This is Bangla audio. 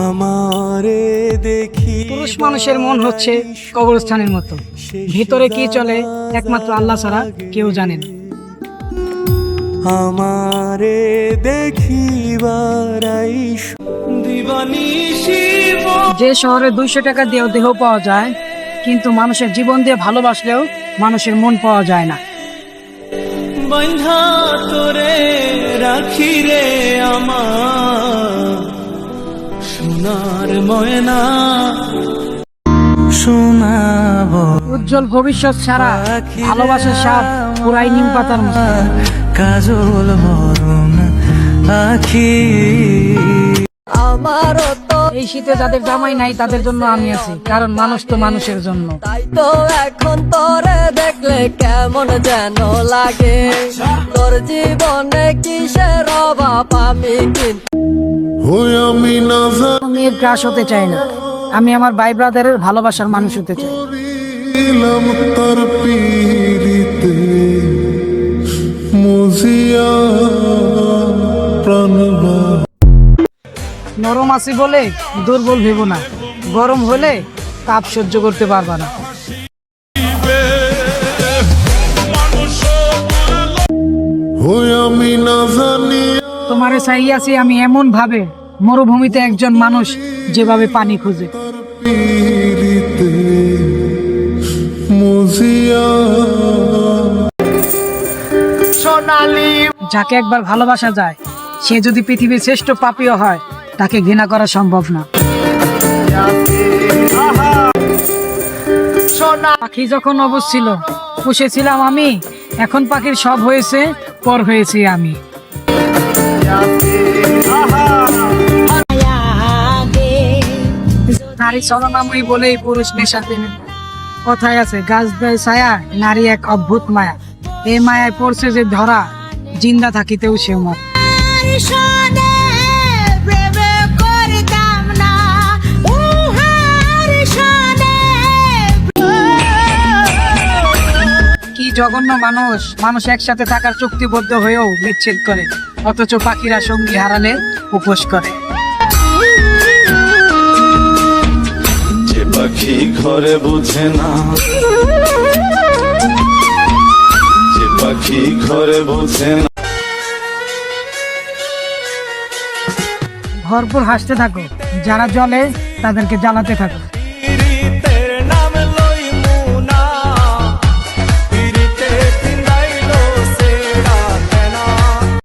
আমারে দেখি পুরুষ মানুষের মন হচ্ছে কবরস্থানের মতো। ভিতরে কি চলে একমাত্র আল্লাহ ছাড়া কেউ জানেন আমারে দেখি যে শহরে দুইশো টাকা দিয়েও দেহ পাওয়া যায় কিন্তু মানুষের জীবন দিয়ে ভালোবাসলেও মানুষের মন পাওয়া যায় না। বন্ধা তোরে আমার সোনার ময়না। শোনাব। উজ্জ্বল ভবিষ্যৎ ছাড়া ভালোবাসার সাপ পুরাই নিম পাতার কাজল বরণ আখি। আমারও তো এই শীতে যাদের জামাই নাই তাদের জন্য আমি আছি কারণ মানুষ তো মানুষের জন্য। তাই তো এখন তোরে দেখলে কেমন যেন লাগে। তোর জীবনে কিসের অভাব আমি আমি গ্রাস হতে চাই না। আমি আমার ভাই ব্রাদারের ভালোবাসার মানুষ হতে চাই। মুজিয়া প্রাণবা নরম আছি বলে দুর্বল ভেব না। গরম হলে তাপ সহ্য করতে পারবা না। তোমারে চাই আছি আমি এমন ভাবে মরুভূমিতে একজন মানুষ যেভাবে পানি খুঁজে। যাকে একবার ভালোবাসা যায় সে যদি পৃথিবীর শ্রেষ্ঠ পাপীও হয় তাকে ঘৃণা করা সম্ভব না। পাখি যখন অবুঝ ছিল, পুষেছিলাম আমি, এখন পাখির সব হয়েছে, পর হয়েছি আমি। নারী চলনাময়ী বলেই পুরুষ নেশাতে। কথায় আছে, গাছ দেয় ছায়া, নারী এক অদ্ভুত মায়া। এই মায়ায় পড়ছে যে ধরা, জিন্দা থাকিতেও সে মত জঘন্য মানুষ মানুষ একসাথে থাকার চুক্তিবদ্ধ হয়েও বিচ্ছেদ করে অথচ পাখিরা সঙ্গী হারালে উপোস করে। যে পাখি ঘরে বোঝে না যে পাখি ঘরে বোঝে না। ভরপুর হাসতে থাকো যারা জলে তাদেরকে জ্বালাতে থাকো।